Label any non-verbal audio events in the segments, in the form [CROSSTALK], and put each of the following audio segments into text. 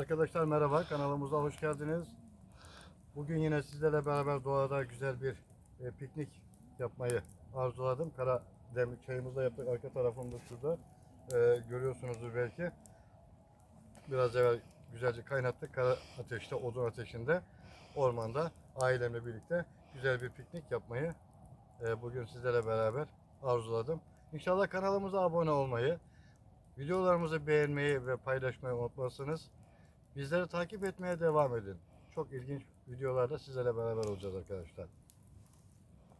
Arkadaşlar merhaba, kanalımıza hoş geldiniz. Bugün yine sizlerle beraber doğada güzel bir e, piknik yapmayı arzuladım. Kara demlik çayımızı da yaptık. Arka tarafımda şurada e, görüyorsunuzdur belki. Biraz evvel güzelce kaynattık. Kara ateşte, odun ateşinde, ormanda ailemle birlikte güzel bir piknik yapmayı e, bugün sizlerle beraber arzuladım. İnşallah kanalımıza abone olmayı, videolarımızı beğenmeyi ve paylaşmayı unutmazsınız. Bizleri takip etmeye devam edin. Çok ilginç videolarda sizlerle beraber olacağız arkadaşlar.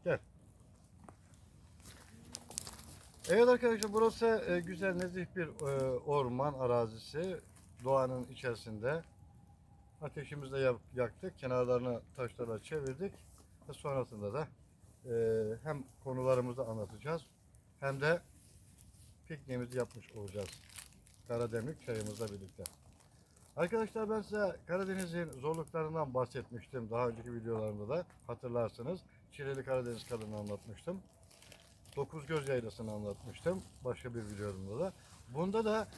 Gel. Evet arkadaşlar burası e, güzel nezih bir e, orman arazisi. Doğanın içerisinde. Ateşimizi de yak- yaktık. Kenarlarını taşlarla çevirdik. Ve sonrasında da e, hem konularımızı anlatacağız hem de pikniğimizi yapmış olacağız. Karademlik çayımızla birlikte. Arkadaşlar ben size Karadeniz'in zorluklarından bahsetmiştim daha önceki videolarımda da hatırlarsınız. Çileli Karadeniz kadını anlatmıştım. Dokuz Göz Yaylası'nı anlatmıştım başka bir videomda da. Bunda da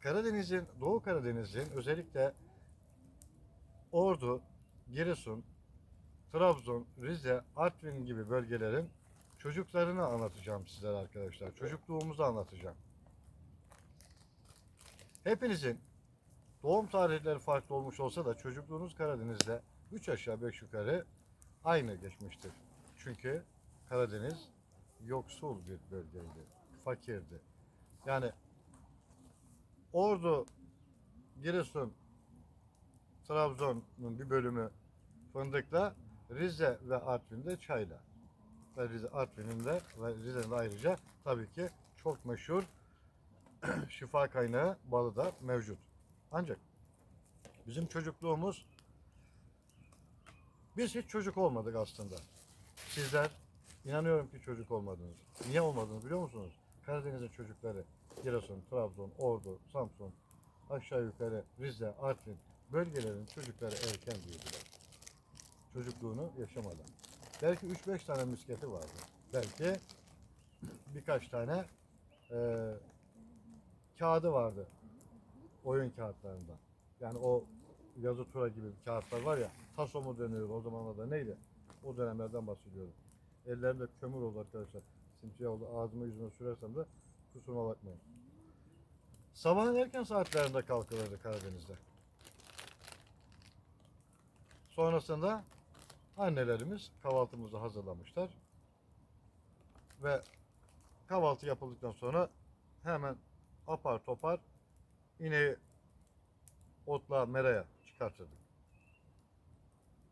Karadeniz'in, Doğu Karadeniz'in özellikle Ordu, Giresun, Trabzon, Rize, Artvin gibi bölgelerin çocuklarını anlatacağım sizlere arkadaşlar. Çocukluğumuzu anlatacağım. Hepinizin doğum tarihleri farklı olmuş olsa da çocukluğunuz Karadeniz'de 3 aşağı 5 yukarı aynı geçmiştir. Çünkü Karadeniz yoksul bir bölgeydi, fakirdi. Yani Ordu, Giresun, Trabzon'un bir bölümü fındıkla, Rize ve Artvin'de çayla. Ve Rize, Artvin'in de ve Rize'nin de ayrıca tabii ki çok meşhur [CLEARS THROAT] şifa kaynağı balı da mevcut. Ancak bizim çocukluğumuz biz hiç çocuk olmadık aslında. Sizler inanıyorum ki çocuk olmadınız. Niye olmadınız biliyor musunuz? Karadeniz'in çocukları Giresun, Trabzon, Ordu, Samsun, aşağı yukarı Rize, Artvin bölgelerin çocukları erken büyüdüler. Çocukluğunu yaşamadan. Belki 3-5 tane misketi vardı. Belki birkaç tane eee kağıdı vardı oyun kağıtlarından. Yani o yazı tura gibi kağıtlar var ya taso mu deniyor o zamanlarda neydi? O dönemlerden bahsediyorum. Ellerimde kömür oldu arkadaşlar. Simsiyah oldu. Ağzıma yüzüme sürersem de kusuruma bakmayın. Sabahın erken saatlerinde kalkılırdı Karadeniz'de. Sonrasında annelerimiz kahvaltımızı hazırlamışlar. Ve kahvaltı yapıldıktan sonra hemen apar topar ineği otla meraya çıkartırdık.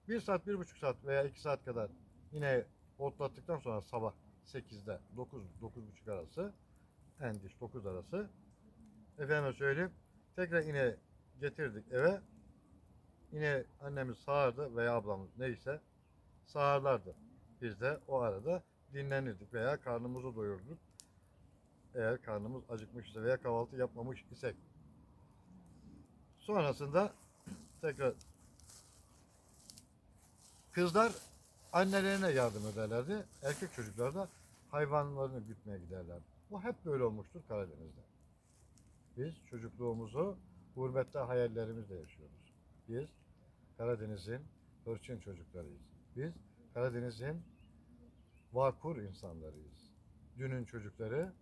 Bir saat, bir buçuk saat veya iki saat kadar ineği otlattıktan sonra sabah 8'de 9, 9.30 arası en geç 9 arası efendime söyleyeyim tekrar ineği getirdik eve yine annemiz sağardı veya ablamız neyse sağarlardı. Biz de o arada dinlenirdik veya karnımızı doyurduk eğer karnımız acıkmış ise veya kahvaltı yapmamış isek. Sonrasında tekrar kızlar annelerine yardım ederlerdi. Erkek çocuklar da hayvanlarını gütmeye giderlerdi. Bu hep böyle olmuştur Karadeniz'de. Biz çocukluğumuzu gurbette hayallerimizle yaşıyoruz. Biz Karadeniz'in hırçın çocuklarıyız. Biz Karadeniz'in vakur insanlarıyız. Dünün çocukları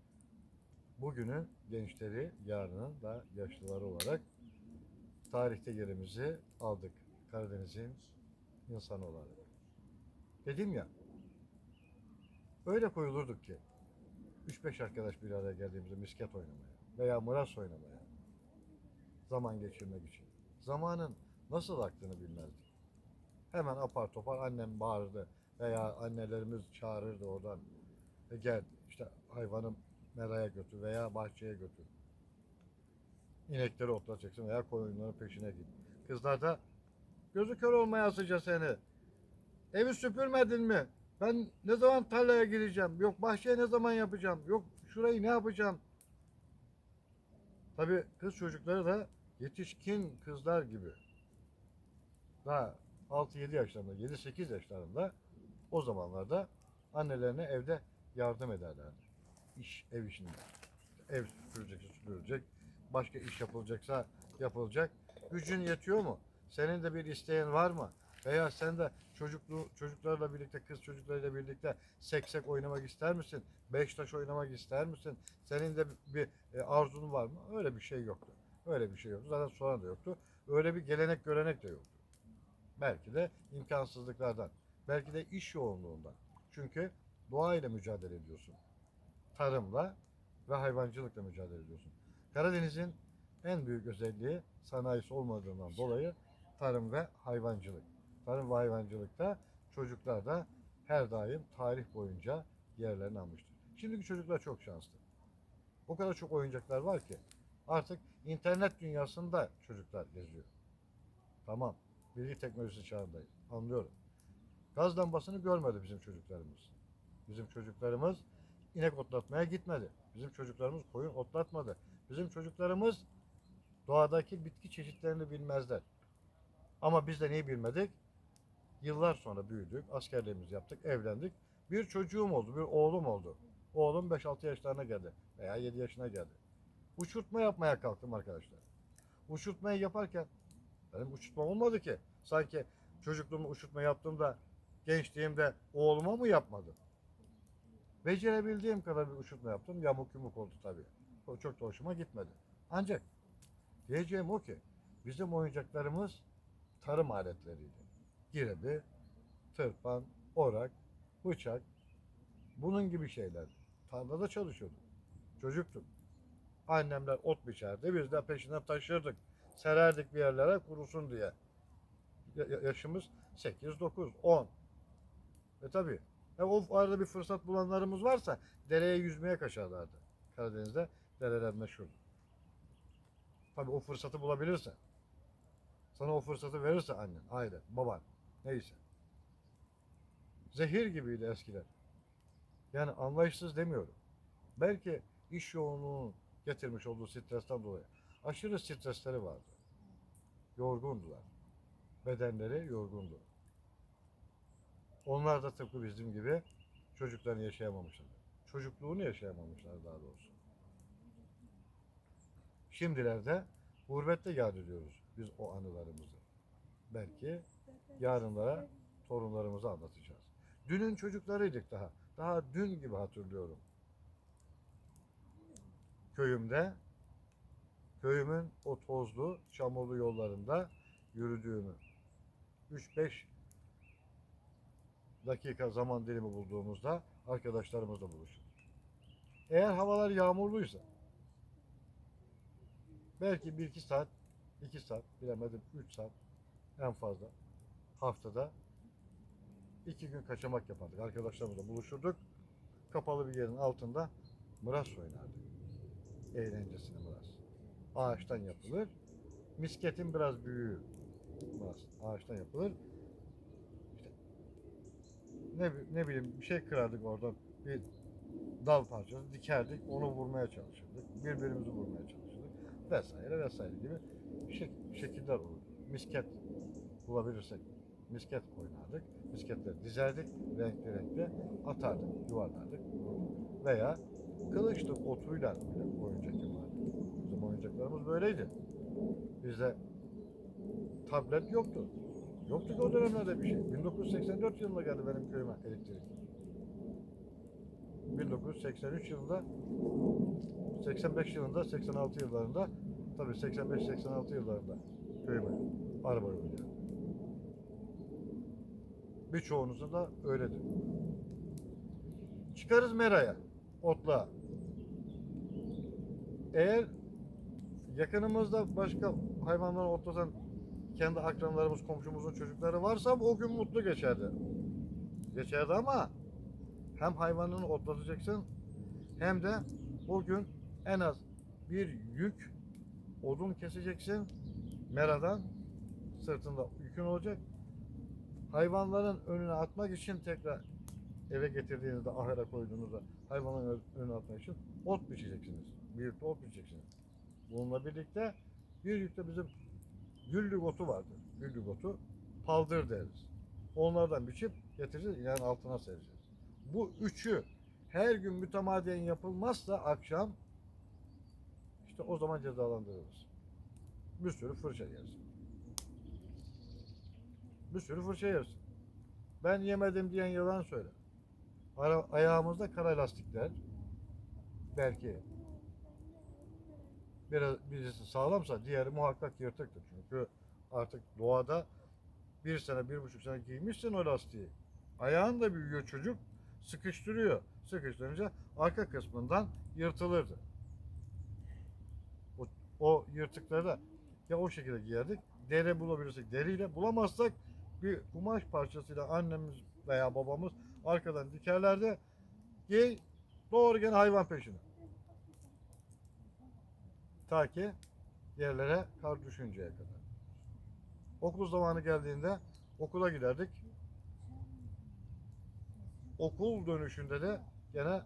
bugünün gençleri, yarının da yaşlıları olarak tarihte yerimizi aldık. Karadeniz'in insanı olarak. Dedim ya, öyle koyulurduk ki 3-5 arkadaş bir araya geldiğimizde misket oynamaya veya mıras oynamaya zaman geçirmek için. Zamanın nasıl aktığını bilmezdik. Hemen apar topar annem bağırdı veya annelerimiz çağırırdı oradan. E gel işte hayvanım meraya götür veya bahçeye götür. İnekleri otlatacaksın veya koyunların peşine git. Kızlar da gözü kör olmaya sıca seni. Evi süpürmedin mi? Ben ne zaman tarlaya gireceğim? Yok bahçeye ne zaman yapacağım? Yok şurayı ne yapacağım? Tabii kız çocukları da yetişkin kızlar gibi. Daha 6-7 yaşlarında, 7-8 yaşlarında o zamanlarda annelerine evde yardım ederlerdi iş ev işinde. Ev süpürecekse süpürülecek. Başka iş yapılacaksa yapılacak. Gücün yetiyor mu? Senin de bir isteğin var mı? Veya sen de çocuklu çocuklarla birlikte, kız çocuklarıyla birlikte seksek oynamak ister misin? Beş taş oynamak ister misin? Senin de bir e, arzun var mı? Öyle bir şey yoktu. Öyle bir şey yoktu. Zaten sonra da yoktu. Öyle bir gelenek görenek de yoktu. Belki de imkansızlıklardan. Belki de iş yoğunluğundan. Çünkü doğayla mücadele ediyorsun. Tarımla ve hayvancılıkla mücadele ediyorsun. Karadeniz'in en büyük özelliği sanayisi olmadığından dolayı tarım ve hayvancılık. Tarım ve hayvancılıkta çocuklar da her daim tarih boyunca yerlerini almıştır. Şimdiki çocuklar çok şanslı. O kadar çok oyuncaklar var ki artık internet dünyasında çocuklar geziyor. Tamam. Bilgi teknolojisi çağındayız. Anlıyorum. Gaz lambasını görmedi bizim çocuklarımız. Bizim çocuklarımız inek otlatmaya gitmedi. Bizim çocuklarımız koyun otlatmadı. Bizim çocuklarımız doğadaki bitki çeşitlerini bilmezler. Ama biz de neyi bilmedik? Yıllar sonra büyüdük, askerliğimizi yaptık, evlendik. Bir çocuğum oldu, bir oğlum oldu. Oğlum 5-6 yaşlarına geldi veya 7 yaşına geldi. Uçurtma yapmaya kalktım arkadaşlar. Uçurtmayı yaparken benim uçurtma olmadı ki. Sanki çocukluğumda uçurtma yaptığımda gençliğimde oğluma mı yapmadım? Becerebildiğim kadar bir uçurtma yaptım. Yamuk yumuk oldu tabii. O çok da hoşuma gitmedi. Ancak diyeceğim o ki bizim oyuncaklarımız tarım aletleriydi. Girebi, tırpan, orak, bıçak bunun gibi şeyler. Tarlada çalışıyorduk. Çocuktuk. Annemler ot biçerdi. Biz de peşinden taşırdık. Sererdik bir yerlere kurusun diye. Ya- ya- yaşımız 8, 9, 10. E tabi. E o arada bir fırsat bulanlarımız varsa dereye yüzmeye kaçarlardı. Karadeniz'de dereler meşhur. Tabi o fırsatı bulabilirse. Sana o fırsatı verirse annen, ailen, baban, neyse. Zehir gibiydi eskiler. Yani anlayışsız demiyorum. Belki iş yoğunluğunun getirmiş olduğu stresten dolayı aşırı stresleri vardı. Yorgundular. Bedenleri yorgundu. Onlar da tıpkı bizim gibi çocuklarını yaşayamamışlar. Çocukluğunu yaşayamamışlar daha doğrusu. Şimdilerde gurbette yad ediyoruz biz o anılarımızı. Belki yarınlara torunlarımıza anlatacağız. Dünün çocuklarıydık daha. Daha dün gibi hatırlıyorum. Köyümde, köyümün o tozlu, çamurlu yollarında yürüdüğümü, 3-5 dakika zaman dilimi bulduğumuzda arkadaşlarımızla buluştuk. Eğer havalar yağmurluysa, belki 1-2 saat, 2 saat, bilemedim 3 saat en fazla haftada iki gün kaçamak yapardık. Arkadaşlarımızla buluşurduk. Kapalı bir yerin altında mıras oynardık. Eğlencesine mıras. Ağaçtan yapılır. Misketin biraz büyüğü mıras. Ağaçtan yapılır. İşte ne, ne bileyim bir şey kırardık oradan. Bir dal parçası dikerdik. Onu vurmaya çalışırdık. Birbirimizi vurmaya çalışırdık. Vesaire vesaire gibi şek- şekiller olur. Misket bulabilirsek misket oynardık. Misketleri dizerdik, renkli renkli atardık, yuvarlardık. Veya kılıçlık otuyla bile oyuncak yapardık. Bizim oyuncaklarımız böyleydi. Bizde tablet yoktu. Yoktu ki o dönemlerde bir şey. 1984 yılında geldi benim köyüme elektrik. 1983 yılında 85 yılında 86 yıllarında tabii 85-86 yıllarında köyüme araba geldi. Birçoğunuzun da öyledir. Çıkarız meraya, otla. Eğer yakınımızda başka hayvanları otlatan kendi akranlarımız, komşumuzun çocukları varsa o gün mutlu geçerdi. Geçerdi ama hem hayvanını otlatacaksın hem de o gün en az bir yük odun keseceksin meradan sırtında yükün olacak hayvanların önüne atmak için tekrar eve getirdiğinizde ahıra koyduğunuzda hayvanların önüne atmak için ot biçeceksiniz. Bir ot biçeceksiniz. Bununla birlikte bir yükte bizim güllük otu vardır. Güllük otu paldır deriz. Onlardan biçip getireceğiz, yani altına sereceğiz. Bu üçü her gün mütemadiyen yapılmazsa akşam işte o zaman cezalandırılır. bir sürü fırça yersin. Bir sürü fırça yersin. Ben yemedim diyen yalan söyler. Ara, ayağımızda kara lastikler. Belki biraz birisi sağlamsa diğeri muhakkak yırtıktır. Çünkü artık doğada bir sene, bir buçuk sene giymişsin o lastiği. Ayağın da büyüyor çocuk, sıkıştırıyor. Sıkıştırınca arka kısmından yırtılırdı. O, yırtıkları ya o şekilde giyerdik, deri bulabilirsek deriyle, bulamazsak bir kumaş parçasıyla annemiz veya babamız arkadan dikerlerdi. Giy, doğru gene hayvan peşine. Ta ki yerlere kar düşünceye kadar. Okul zamanı geldiğinde okula giderdik. Okul dönüşünde de gene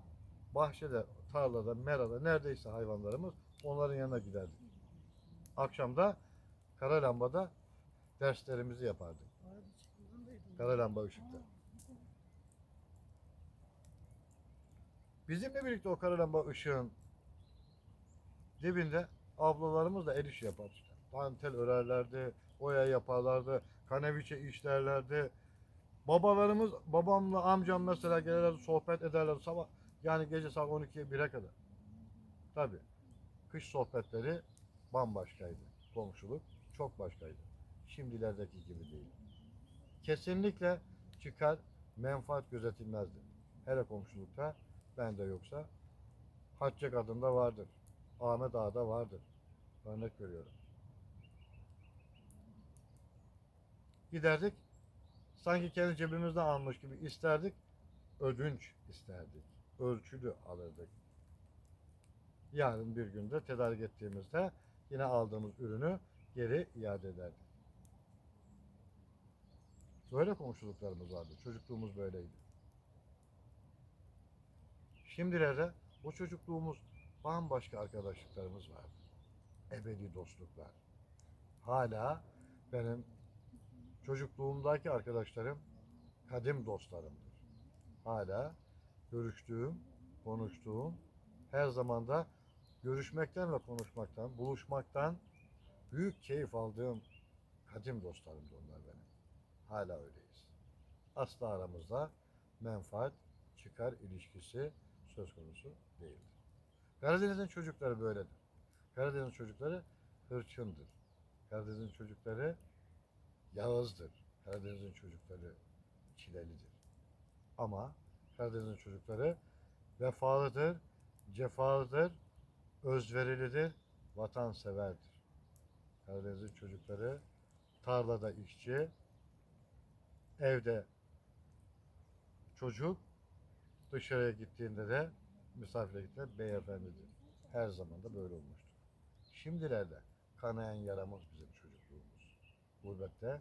bahçede, tarlada, merada neredeyse hayvanlarımız onların yanına giderdik. Akşamda kara lambada derslerimizi yapardık. Kara lamba ışıkta. Bizimle birlikte o kara lamba ışığın dibinde ablalarımız da el işi yapardı. Dantel örerlerdi, oya yaparlardı, kaneviçe işlerlerdi. Babalarımız, babamla amcam mesela gelirlerdi, sohbet ederlerdi sabah. Yani gece saat 12'ye 1'e kadar. Tabii. Kış sohbetleri bambaşkaydı. Komşuluk çok başkaydı. Şimdilerdeki gibi değil. Kesinlikle çıkar menfaat gözetilmezdi. Hele komşulukta bende yoksa Haccek adında vardır. Ahmet Ağa'da vardır. Örnek veriyorum. Giderdik. Sanki kendi cebimizden almış gibi isterdik. Ödünç isterdik. Ölçülü alırdık. Yarın bir günde tedarik ettiğimizde yine aldığımız ürünü geri iade ederdik. Böyle komşuluklarımız vardı. Çocukluğumuz böyleydi. Şimdilerde o çocukluğumuz bambaşka arkadaşlıklarımız vardı. Ebedi dostluklar. Hala benim çocukluğumdaki arkadaşlarım kadim dostlarımdır. Hala görüştüğüm, konuştuğum, her zamanda görüşmekten ve konuşmaktan, buluşmaktan büyük keyif aldığım kadim dostlarımdı onlar benim. Hala öyleyiz. Asla aramızda menfaat, çıkar ilişkisi söz konusu değildir. Karadeniz'in çocukları böyledir. Karadeniz çocukları hırçındır. Karadeniz'in çocukları yağızdır. Karadeniz'in çocukları çilelidir. Ama Karadeniz'in çocukları vefalıdır, cefalıdır, özverilidir, vatanseverdir. Karadeniz'in çocukları tarlada işçi, evde çocuk, dışarıya gittiğinde de misafire gittiğinde beyefendidir. Her zaman da böyle olmuştur. Şimdilerde kanayan yaramız bizim çocukluğumuz. Gurbette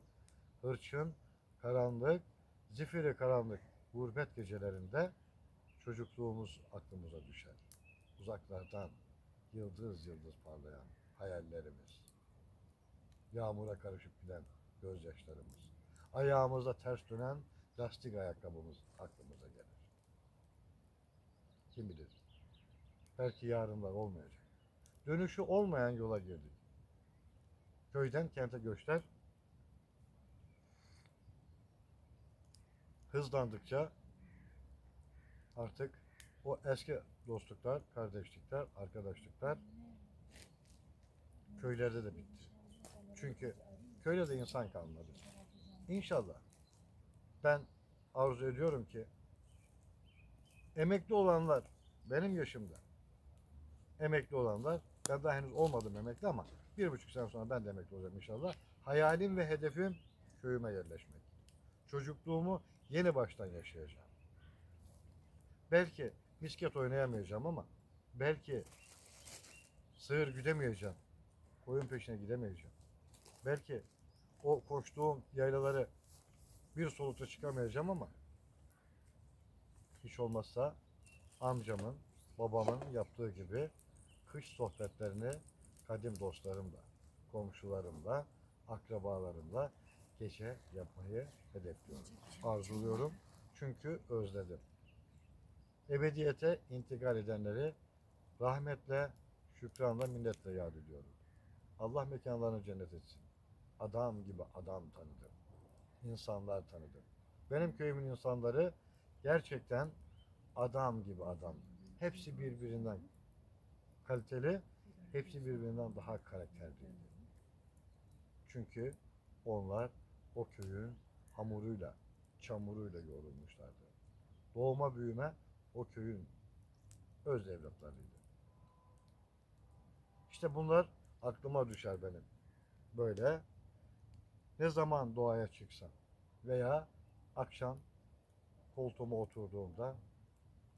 hırçın, karanlık, zifiri karanlık gurbet gecelerinde çocukluğumuz aklımıza düşer. Uzaklardan yıldız yıldız parlayan hayallerimiz. Yağmura karışıp giden gözyaşlarımız. Ayağımızda ters dönen lastik ayakkabımız aklımıza gelir. Kim bilir? Belki yarınlar olmayacak. Dönüşü olmayan yola girdik. Köyden kente göçler hızlandıkça artık o eski dostluklar, kardeşlikler, arkadaşlıklar köylerde de bitti. Çünkü köyde de insan kalmadı. İnşallah ben arzu ediyorum ki emekli olanlar benim yaşımda emekli olanlar ben daha henüz olmadım emekli ama bir buçuk sene sonra ben de emekli olacağım inşallah. Hayalim ve hedefim köyüme yerleşmek. Çocukluğumu yeni baştan yaşayacağım. Belki misket oynayamayacağım ama belki sığır güdemeyeceğim. Koyun peşine gidemeyeceğim. Belki o koştuğum yaylaları bir solukta çıkamayacağım ama hiç olmazsa amcamın, babamın yaptığı gibi kış sohbetlerini kadim dostlarımla, komşularımla, akrabalarımla gece yapmayı hedefliyorum. Arzuluyorum çünkü özledim. Ebediyete intikal edenleri rahmetle, şükranla, minnetle yad ediyorum. Allah mekanlarını cennet etsin. Adam gibi adam tanıdım. İnsanlar tanıdım. Benim köyümün insanları gerçekten adam gibi adam. Hepsi birbirinden kaliteli, hepsi birbirinden daha karakterliydi. Çünkü onlar o köyün hamuruyla, çamuruyla yoğrulmuşlardı. Doğma büyüme o köyün öz evlatlarıydı. İşte bunlar aklıma düşer benim. Böyle ne zaman doğaya çıksam veya akşam koltuğuma oturduğumda,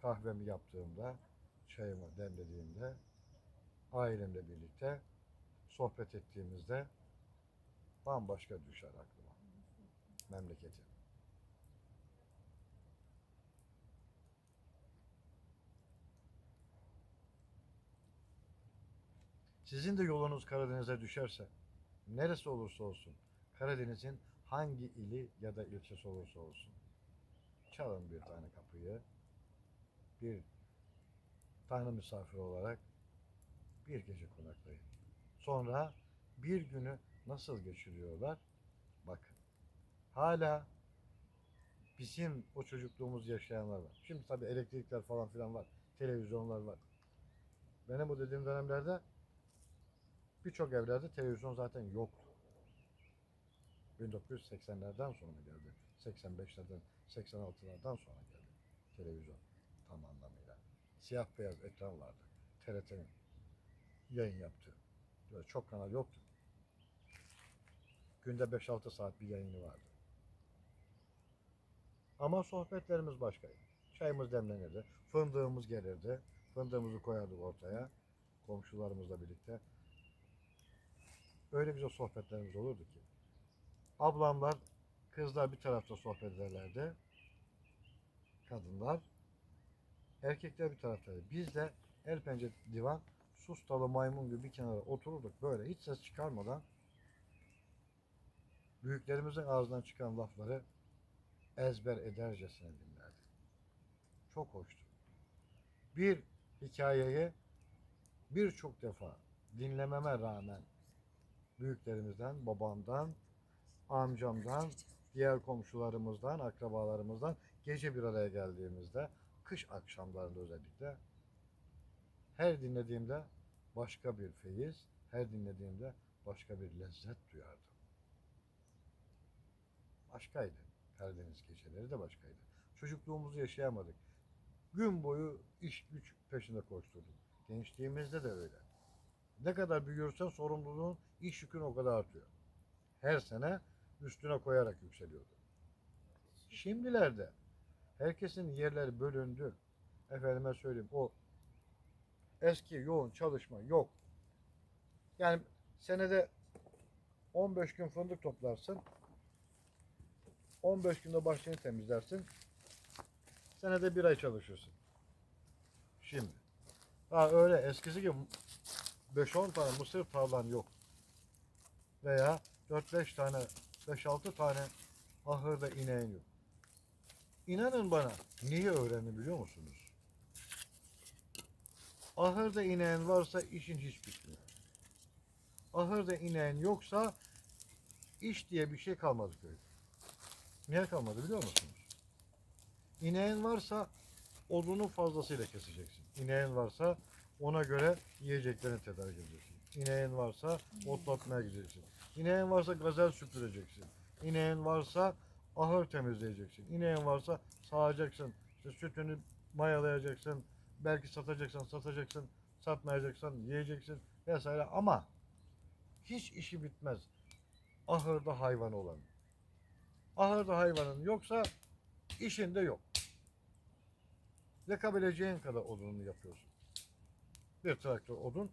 kahvemi yaptığımda, çayımı demlediğimde, ailemle birlikte sohbet ettiğimizde bambaşka düşer aklıma. Memleketi. Sizin de yolunuz Karadeniz'e düşerse, neresi olursa olsun, Karadeniz'in hangi ili ya da ilçesi olursa olsun, çalın bir tane kapıyı, bir tane misafir olarak bir gece konaklayın. Sonra bir günü nasıl geçiriyorlar? Bakın. Hala bizim o çocukluğumuz yaşayanlar var. Şimdi tabii elektrikler falan filan var. Televizyonlar var. Benim bu dediğim dönemlerde birçok evlerde televizyon zaten yoktu. 1980'lerden sonra geldi. 85'lerden, 86'lardan sonra geldi televizyon tam anlamıyla. Siyah beyaz ekran vardı. TRT'nin yayın yaptığı. Böyle çok kanal yoktu. Günde 5-6 saat bir yayını vardı. Ama sohbetlerimiz başkaydı. Çayımız demlenirdi. Fındığımız gelirdi. Fındığımızı koyardık ortaya. Komşularımızla birlikte. Öyle güzel sohbetlerimiz olurdu ki. Ablamlar, kızlar bir tarafta sohbet ederlerdi. Kadınlar. Erkekler bir taraftaydı. Biz de el pençe divan sus dalı maymun gibi bir kenara otururduk böyle hiç ses çıkarmadan büyüklerimizin ağzından çıkan lafları ezber edercesine dinlerdik. Çok hoştu. Bir hikayeyi birçok defa dinlememe rağmen büyüklerimizden, babamdan, amcamdan, diğer komşularımızdan, akrabalarımızdan gece bir araya geldiğimizde, kış akşamlarında özellikle her dinlediğimde başka bir feyiz, her dinlediğimde başka bir lezzet duyardım. Başkaydı. Karadeniz geceleri de başkaydı. Çocukluğumuzu yaşayamadık. Gün boyu iş güç peşinde koşturduk. Gençliğimizde de öyle. Ne kadar büyürsen sorumluluğun, iş yükün o kadar artıyor. Her sene üstüne koyarak yükseliyordu. Şimdilerde herkesin yerleri bölündü. Efendime söyleyeyim o eski yoğun çalışma yok. Yani senede 15 gün fındık toplarsın. 15 günde bahçeni temizlersin. Senede bir ay çalışırsın. Şimdi. Ha öyle eskisi gibi 5-10 tane mısır tarlan yok. Veya 4-5 tane, 5-6 tane ahırda ineğin yok. İnanın bana niye öğrendim biliyor musunuz? Ahırda ineğin varsa işin hiç bitmiyor. Ahırda ineğin yoksa iş diye bir şey kalmadı köyde. Niye kalmadı biliyor musunuz? İneğin varsa odunu fazlasıyla keseceksin. İneğin varsa ona göre yiyeceklerini tedarik edeceksin. İneğin varsa otlatmaya gideceksin. İneğin varsa gazel süpüreceksin. İneğin varsa ahır temizleyeceksin. İneğin varsa sağacaksın. İşte sütünü mayalayacaksın. Belki satacaksın, satacaksın. Satmayacaksan yiyeceksin vesaire ama hiç işi bitmez. Ahırda hayvan olan. Ahırda hayvanın yoksa işinde yok. Yakabileceğin kadar odununu yapıyorsun. Bir traktör odun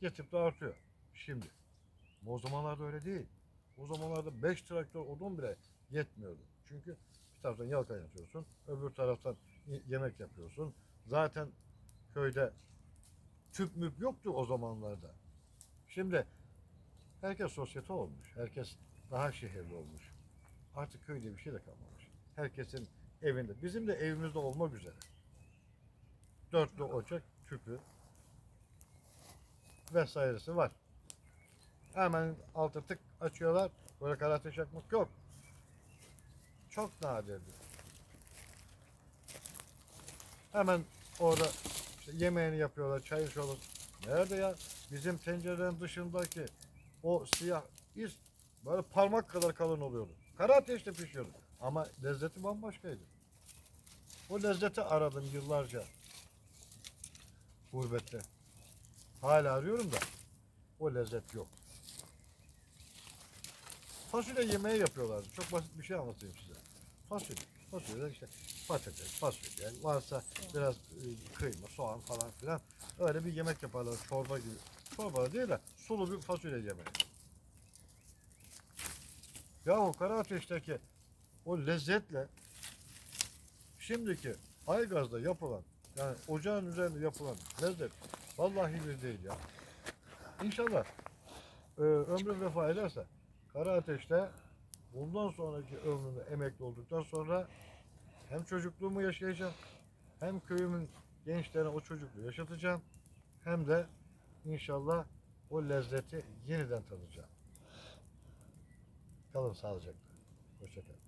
yetip de artıyor. Şimdi. O zamanlarda öyle değil. O zamanlarda 5 traktör odun bile yetmiyordu. Çünkü bir taraftan yağ kaynatıyorsun, öbür taraftan yemek yapıyorsun. Zaten köyde tüp müp yoktu o zamanlarda. Şimdi herkes sosyete olmuş. Herkes daha şehirli olmuş. Artık köyde bir şey de kalmamış. Herkesin evinde. Bizim de evimizde olmak üzere. Dörtlü ocak, tüpü vesairesi var. Hemen altı tık açıyorlar. Böyle kara ateş yakmak yok. Çok nadirdir. Hemen orada işte yemeğini yapıyorlar, çay içiyorlar. Nerede ya? Bizim tencerenin dışındaki o siyah iz böyle parmak kadar kalın oluyordu. Kara ateşte pişiyordu. Ama lezzeti bambaşkaydı. O lezzeti aradım yıllarca. Gurbette. Hala arıyorum da o lezzet yok. Fasulye yemeği yapıyorlardı. Çok basit bir şey anlatayım size. Fasulye. Fasulye işte patates, fasulye, varsa biraz e, kıyma, soğan falan filan. Öyle bir yemek yaparlar çorba gibi. Çorba değil de sulu bir fasulye yemeği. Yahu kara ateşteki o lezzetle şimdiki aygazda yapılan yani ocağın üzerinde yapılan lezzet vallahi bir değil ya. İnşallah e, ömrüm vefa ederse kara ateşte bundan sonraki ömrümde emekli olduktan sonra hem çocukluğumu yaşayacağım hem köyümün gençlerine o çocukluğu yaşatacağım hem de inşallah o lezzeti yeniden tadacağım. Kalın sağlıcakla. Hoşçakalın.